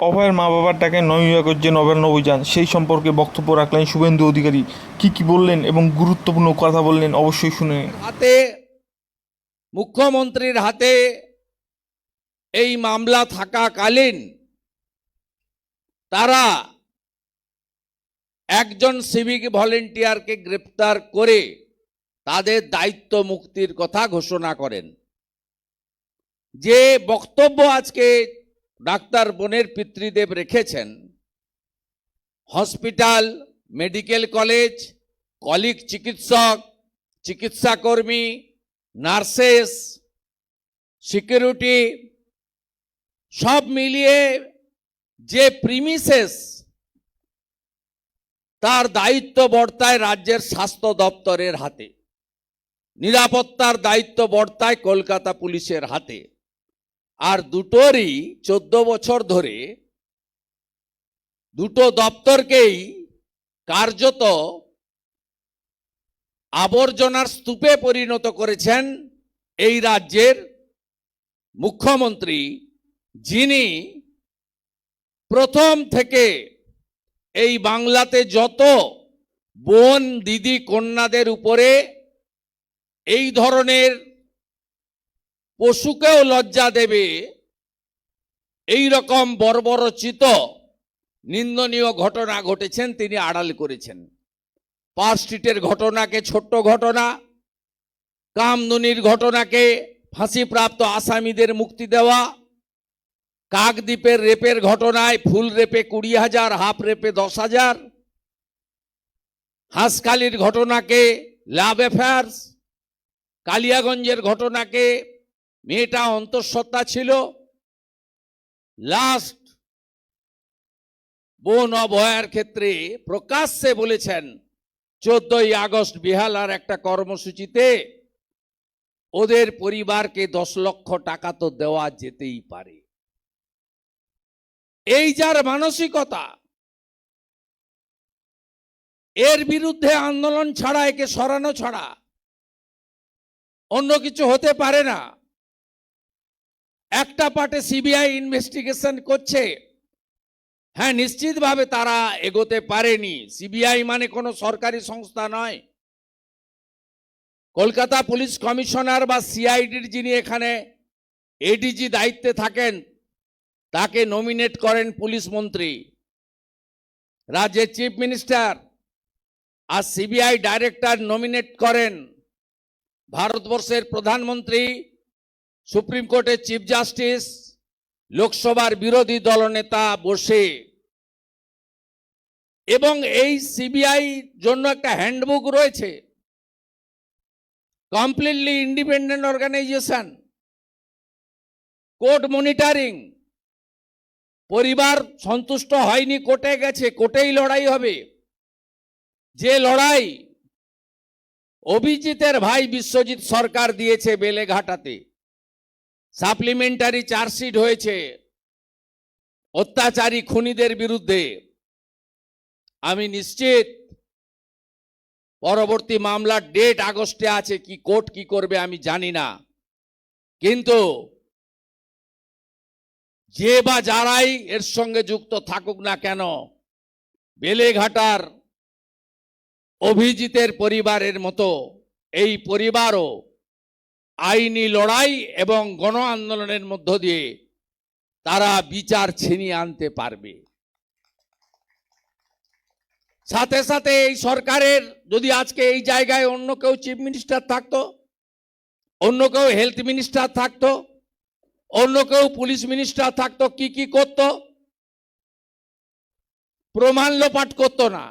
অভয়ের মা বাবার টাকায় নয় করছে নবান্ন অভিযান, সেই সম্পর্কে বক্তব্য রাখলেন শুভেন্দু অধিকারী। কি কি বললেন এবং গুরুত্বপূর্ণ কথা বললেন অবশ্যই শুনে হাতে, মুখ্যমন্ত্রীর হাতে এই মামলা থাকাকালীন তারা একজন সিভিক ভলেন্টিয়ারকে গ্রেপ্তার করে তাদের দায়িত্ব মুক্তির কথা ঘোষণা করেন। যে বক্তব্য আজকে ডাক্তার বোনের পিতৃদেব রেখেছেন। হসপিটাল, মেডিকেল কলেজ, কলিক চিকিৎসক, চিকিৎসাকর্মী, নার্সেস, সিকিউরিটি, সব মিলিয়ে যে প্রিমিসেস, তার দায়িত্ব বর্তায় রাজ্যের স্বাস্থ্য দপ্তরের হাতে। নিরাপত্তার দায়িত্ব বর্তায় কলকাতা পুলিশের হাতে। আর দুটোরই চোদ্দ বছর ধরে দুটো দপ্তরকেই কার্যত আবর্জনার স্তূপে পরিণত করেছেন এই রাজ্যের মুখ্যমন্ত্রী, যিনি প্রথম থেকে এই বাংলাতে যত বোন, দিদি, কন্যাদের উপরে এই ধরনের পশুকেও লজ্জা দেবে। এই রকম বর্বরচিত, নিন্দনীয় ঘটনা ঘটেছেন, তিনি আড়াল করেছেন। পার্ক স্ট্রিটের ঘটনাকে, ছোট্ট ঘটনা, কামদুনির ঘটনাকে ফাঁসিপ্রাপ্ত আসামিদের মুক্তি দেওয়া, কাকদ্বীপের রেপের ঘটনায় ফুল রেপে কুড়ি হাজার, হাফ রেপে দশ হাজার, হাঁসখালির ঘটনাকে, লাভ অ্যাফেয়ার্স, কালিয়াগঞ্জের ঘটনাকে মেয়েটা অন্তঃসত্ত্বা ছিল। লাস্ট বোন অভয়ার ক্ষেত্রে প্রকাশ্যে বলেছেন, চোদ্দই আগস্ট বিহালার একটা কর্মসূচিতে ওদের পরিবারকে দশ লক্ষ টাকা তো দেওয়া যেতেই পারে। এই যার মানসিকতা, এর বিরুদ্ধে আন্দোলন ছাড়া, একে সরানো ছাড়া অন্য কিছু হতে পারে না। একটা পার্টে সিবিআই ইনভেস্টিগেশন করছে। হ্যাঁ নিশ্চিতভাবে তারা এগোতে পারেনি। সিবিআই মানে কোনো সরকারি সংস্থা নয়। কলকাতা পুলিশ কমিশনার বা সিআইডির যিনি এখানে এডিজি দায়িত্বে থাকেন, তাকে নমিনেট করেন পুলিশ মন্ত্রী। রাজ্যের চিফ মিনিস্টার আর সিবিআই ডাইরেক্টর নমিনেট করেন। ভারতবর্ষের প্রধানমন্ত্রী সুপ্রিম কোর্টের চিফ জাস্টিস, লোকসভার বিরোধী দলনেতা বসে। এবং এই সিবিআই জন্য একটা হ্যান্ডবুক রয়েছে। Completely independent organisation. Court monitoring. পরিবার সন্তুষ্ট হয়নি, কোর্টে গেছে, কোর্টেই লড়াই হবে। যে লড়াই অভিজিতের ভাই বিশ্বজিৎ সরকার দিয়েছে বেলেঘাটাতে। সাপ্লিমেন্টারি চার্জশিট হয়েছে। অত্যাচারী খুনিদের বিরুদ্ধে। আমি নিশ্চিত পরবর্তী মামলার ডেট আগস্টে আছে, কি কোর্ট কি করবে আমি জানি না। কিন্তু যে বা যারাই এর সঙ্গে যুক্ত থাকুক না কেন, বেলেঘাটার অভিজিতের পরিবারের মতো, এই পরিবারও আইনি লড়াই এবং গণ আন্দোলনের মধ্য দিয়ে তারা বিচার ছিনিয়ে আনতে পারবে। সাথে সাথে এই সরকারের যদি আজকে এই জায়গায় অন্য কেউ চিফ মিনিস্টার থাকতো, অন্য কেউ হেলথ মিনিস্টার থাকতো, অন্য কেউ পুলিশ মিনিস্টার থাকতো, কি কি করত? প্রমাণ লোপাট করতো না।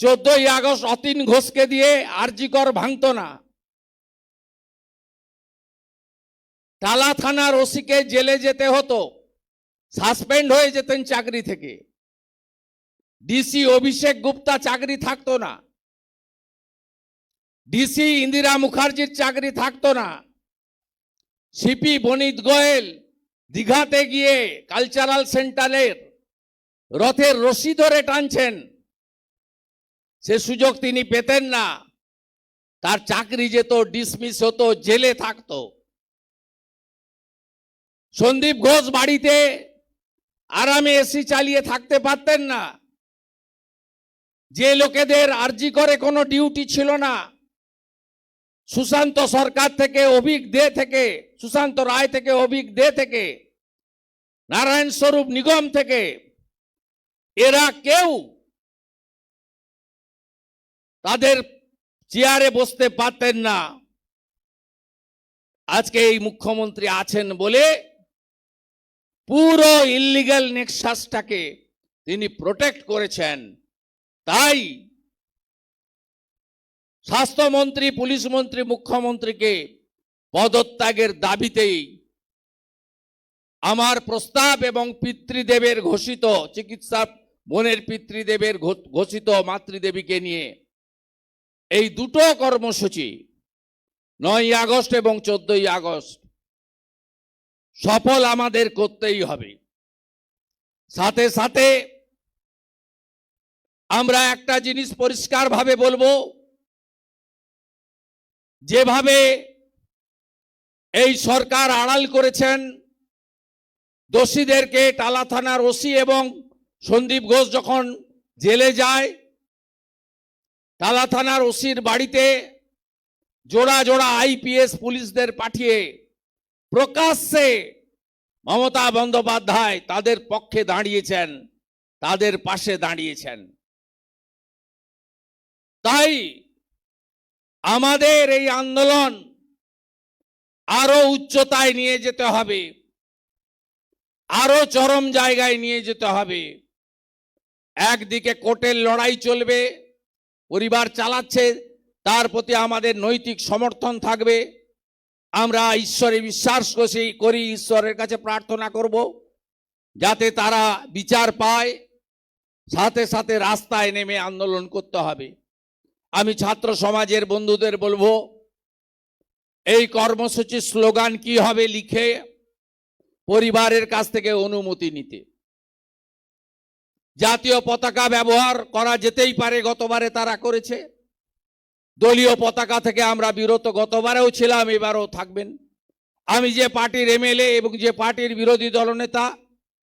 চোদ্দই আগস্ট অতীন ঘোষকে দিয়ে আরজিকর ভাঙতো না। টালা থানার ওসিকে জেলে যেতে হতো, সাসপেন্ড হয়ে যেতেন চাকরি থেকে। ডিসি অভিষেক গুপ্তা চাকরি থাকতো না। ডিসি ইন্দিরা মুখার্জির চাকরি থাকতো না। সিপি বনিত গোয়েল দীঘাতে গিয়ে কালচারাল সেন্টারের রথের রশি ধরে টানছেন। সে সুযোগ তিনি পেতেন না। তার চাকরি যেত, ডিসমিস হতো, জেলে থাকতো। সন্দীপ ঘোষ বাড়িতে আরামে এসি চালিয়ে থাকতে পারতেন না। যে লোকেদের আর্জি করে কোনো ডিউটি ছিল না। সুশান্ত সরকার থেকে, অভিক দে থেকে, সুশান্ত রায় থেকে, অভিক দে থেকে, নারায়ণ স্বরূপ নিগম থেকে, এরা কেউ তাদের চেয়ারে বসতে পারতেন না। আজকে এই মুখ্যমন্ত্রী আছেন বলে পুরো ইল্লিগাল নেক্সাসটাকে তিনি প্রোটেক্ট করেছেন। তাই স্বাস্থ্যমন্ত্রী পুলিশ মন্ত্রী মুখ্যমন্ত্রীকে পদত্যাগের দাবিতেই আমার প্রস্তাব এবং পিতৃদেবের ঘোষিত চিকিৎসা বোনের পিতৃদেবের ঘোষিত মাতৃদেবীকে নিয়ে এই দুটো কর্মসূচি নয় আগস্ট এবং চোদ্দই আগস্ট সফল আমাদের করতেই হবে। সাথে সাথে আমরা একটা জিনিস পরিষ্কারভাবে বলব। যেভাবে এই সরকার আড়াল করেছেন, দোষীদেরকে টালা থানার ওসি এবং সন্দীপ ঘোষ যখন জেলে যায়, টালা থানার ওসির বাড়িতে জোড়া জোড়া আইপিএস পুলিশদের পাঠিয়ে প্রকাশ্যে মমতা বন্দ্যোপাধ্যায় তাদের পক্ষে দাঁড়িয়েছেন, তাদের পাশে দাঁড়িয়েছেন। তাই আমাদের এই আন্দোলন আরও উচ্চতায় নিয়ে যেতে হবে, আরও চরম জায়গায় নিয়ে যেতে হবে। একদিকে কোর্টের লড়াই চলবে, পরিবার চালাচ্ছে, তার প্রতি আমাদের নৈতিক সমর্থন থাকবে। আমরা ঈশ্বরে বিশ্বাস করি, ঈশ্বরের কাছে প্রার্থনা করব, যাতে তারা বিচার পায়, সাথে সাথে রাস্তায় নেমে আন্দোলন করতে হবে। আমি ছাত্র সমাজের বন্ধুদের বলব, এই কর্মসূচির স্লোগান কি হবে লিখে পরিবারের কাছ থেকে অনুমতি নিতে। জাতীয় পতাকা ব্যবহার করা যেতেই পারে, গতবারে তারা করেছে। দলীয় পতাকা থেকে আমরা বিরত, গতবারেও ছিলাম, এবারও থাকবেন। আমি যে পার্টির এমএলএ এবং যে পার্টির বিরোধী দলনেতা,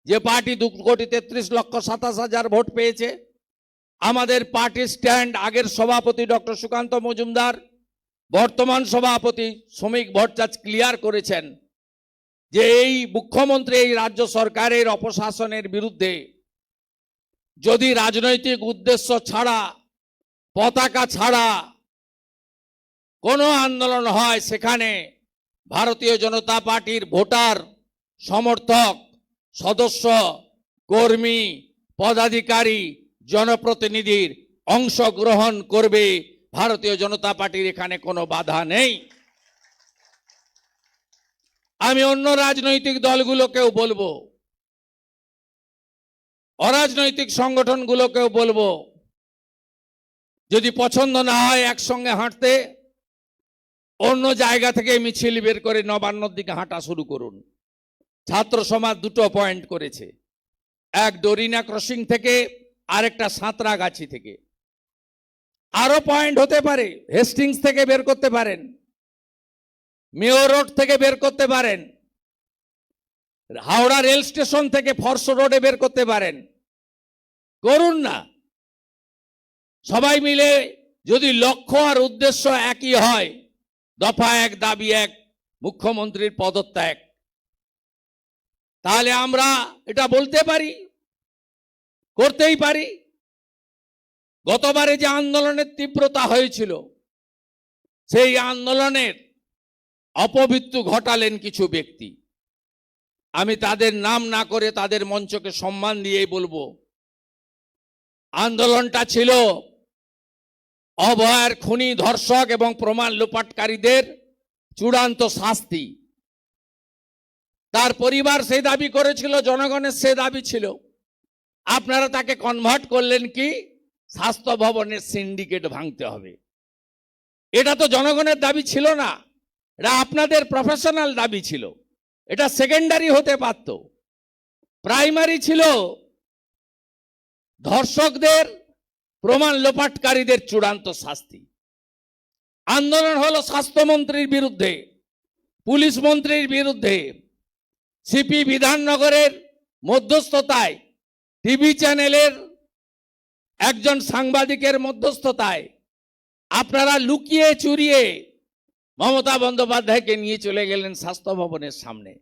যে পার্টি দু কোটি তেত্রিশ লক্ষ সাতাশ হাজার ভোট পেয়েছে, আমাদের পার্টির স্ট্যান্ড আগের সভাপতি ডক্টর সুকান্ত মজুমদার, বর্তমান সভাপতি শ্রমিক ভট্টাচার্য ক্লিয়ার করেছেন যে এই মুখ্যমন্ত্রী এই রাজ্য সরকারের অপশাসনের বিরুদ্ধে যদি রাজনৈতিক উদ্দেশ্য ছাড়া, পতাকা ছাড়া কোনো আন্দোলন হয় সেখানে ভারতীয় জনতা পার্টির ভোটার, সমর্থক, সদস্য, কর্মী, পদাধিকারী, জনপ্রতিনিধির অংশগ্রহণ করবে ভারতীয় জনতা পার্টির এখানে কোনো বাধা নেই। আমি অন্য রাজনৈতিক দলগুলোকেও বলব, অরাজনৈতিক সংগঠনগুলোকেও বলব, যদি পছন্দ না হয় একসঙ্গে হাঁটতে অন্য জায়গা থেকে মিছিল বের করে নবান্নর দিকে হাঁটা শুরু করুন। ছাত্র সমাজ দুটো পয়েন্ট করেছে। এক ডরিনা ক্রসিং থেকে, আরেকটা সাঁতরাগাছি থেকে। আরও পয়েন্ট হতে পারে, হেস্টিংস থেকে বের করতে পারেন। মেয়র রোড থেকে বের করতে পারেন। হাওড়া রেল স্টেশন থেকে ফরস রোডে বের করতে পারেন। করুন না। সবাই মিলে যদি লক্ষ্য আর উদ্দেশ্য একই হয় দফা এক, দাবি এক, মুখ্যমন্ত্রীর পদত্যাগ। তাহলে আমরা এটা বলতে পারি? করতেই পারি? গতবারে যে আন্দোলনের তীব্রতা হয়েছিল, সেই আন্দোলনের অপমৃত্যু ঘটালেন কিছু ব্যক্তি। আমি তাদের নাম না করে তাদের মঞ্চকে সম্মান দিয়েই বলব, আন্দোলনটা ছিল অভয়ের খুনি ধর্ষক এবং প্রমাণ লোপাটকারীদের চূড়ান্ত শাস্তি। তার পরিবার সেই দাবি করেছিল, জনগণের সে দাবি ছিল। আপনারা তাকে কনভার্ট করলেন কি? স্বাস্থ্য ভবনের সিন্ডিকেট ভাঙতে হবে। এটা তো জনগণের দাবি ছিল না, এটা আপনাদের প্রফেশনাল দাবি ছিল। এটা সেকেন্ডারি হতে পারত। প্রাইমারি ছিল ধর্ষকদের প্রমাণ লোপাটকারীদের চূড়ান্ত শাস্তি। আন্দোলন হলো স্বাস্থ্যমন্ত্রীর বিরুদ্ধে, পুলিশ মন্ত্রীর বিরুদ্ধে, সিপি বিধাননগরের মধ্যস্থতায়, টিভি চ্যানেলের একজন সাংবাদিকের মধ্যস্থতায়। আপনারা লুকিয়ে চুরিয়ে মমতা বন্দ্যোপাধ্যায়কে নিয়ে চলে গেলেন স্বাস্থ্য ভবনের সামনে।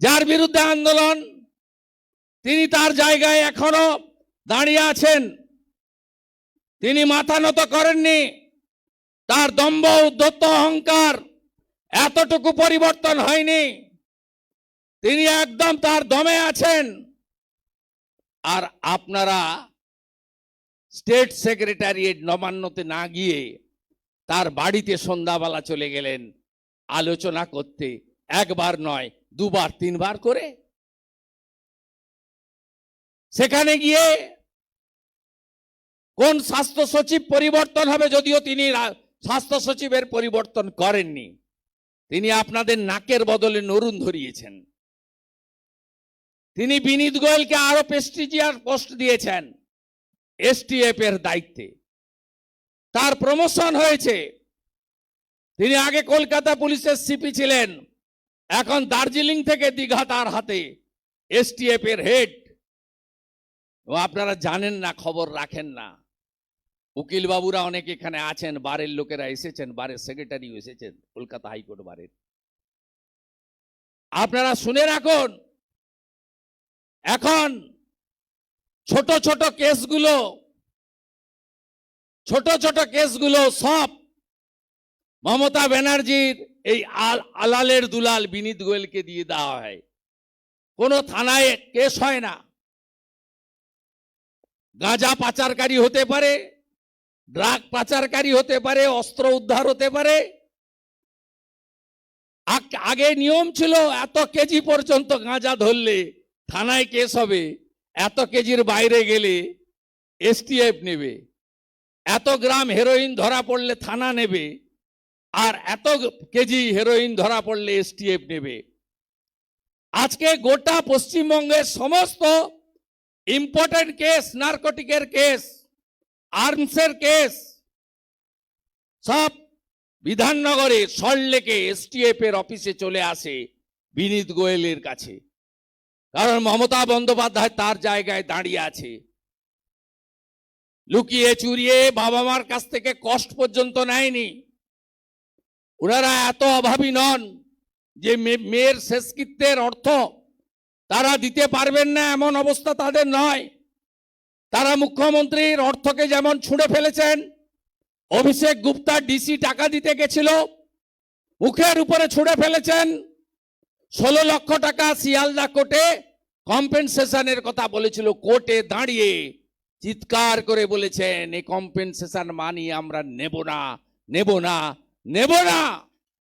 যার বিরুদ্ধে আন্দোলন, তিনি তার জায়গায় এখনও দাঁড়িয়ে আছেন। তিনি মাথা নত করেননি। তার দম্ভ, উদ্ধত্ত অহংকার এতটুকু পরিবর্তন হয়নি। তিনি একদম তার দমে আছেন। আর আপনারা স্টেট সেক্রেটারিয়েট নবান্নতে না গিয়ে তার বাড়িতে সন্ধ্যাবেলা চলে গেলেন আলোচনা করতে। একবার নয়, দুবার, তিনবার করে। সেখানে গিয়ে কোন স্বাস্থ্য সচিব পরিবর্তন হবে যদিও তিনি স্বাস্থ্য সচিবের পরিবর্তন করেননি। তিনি আপনাদের নাকের বদলে নরুন ধরিয়েছেন। তিনি বিনীত গোয়েলকে আরও প্রেস্টিজিয়ার পোস্ট দিয়েছেন এসটিএফ এর দায়িত্বে। তার প্রমোশন হয়েছে। তিনি আগে কলকাতা পুলিশের সিপি ছিলেন, এখন দার্জিলিং থেকে দীঘা তার হাতে এসটিএফ এর হেড। আপনারা জানেন না, খবর রাখেন না। উকিল বাবুরা অনেক এখানে আছেন, বারের লোকেরা এসেছেন, বারের সেক্রেটারি এসেছেন, কলকাতা হাইকোর্ট বারের। আপনারা শুনে রাখুন, এখন ছোট ছোট কেসগুলো, ছোট ছোট কেসগুলো সব মমতা ব্যানার্জির এই আল- আলালের দুলাল বিনীত গোয়েলকে দিয়ে দেওয়া হয়। কোনো থানায় কেস হয় না। গাঁজা পাচারকারী হতে পারে ড্রাগ পাচারকারী হতে পারে, অস্ত্র উদ্ধার হতে পারে। আগ- নিয়ম ছিল, এত কেজি পর্যন্ত গাঁজা ধরলে থানায় কেস হবে, এত কেজির বাইরে গেলে এসটিএফ নেবে, এত গ্রাম হেরোইন ধরা পড়লে থানা নেবে, আর এত কেজি হেরোইন ধরা পড়লে এসটিএফ নেবে। আজকে গোটা পশ্চিমবঙ্গের সমস্ত ইম্পর্টেন্ট কেস, নার্কোটিকের কেস আর্মসের কেস। সব বিধাননগরে সল্টলেকে এসটিএফ এর অফিসে চলে আসে বিনীত গোয়েলের কাছে। কারণ মমতা বন্দ্যোপাধ্যায় তার জায়গায় দাঁড়িয়ে আছে। লুকিয়ে চুরিয়ে বাবা মার কাছ থেকে কষ্ট পর্যন্ত নেয়নি। ওনারা এত অভাবী নন যে মেয়ের শেষকৃত্যের অর্থ তারা দিতে পারবেন না এমন অবস্থা তাদের নয়। তারা মুখ্যমন্ত্রীর অর্থকে যেমন ছুঁড়ে ফেলেছেন, অভিষেক গুপ্তা ডিসি টাকা দিতে গেছিল, মুখের উপরে ছুঁড়ে ফেলেছেন, ষোলো লক্ষ টাকা শিয়ালদা কোর্টে কম্পেনসেশনের কথা বলেছিল, কোর্টে দাঁড়িয়ে চিৎকার করে বলেছেন, এই কম্পেনসেশন মানি আমরা নেব না নেব না নেব না।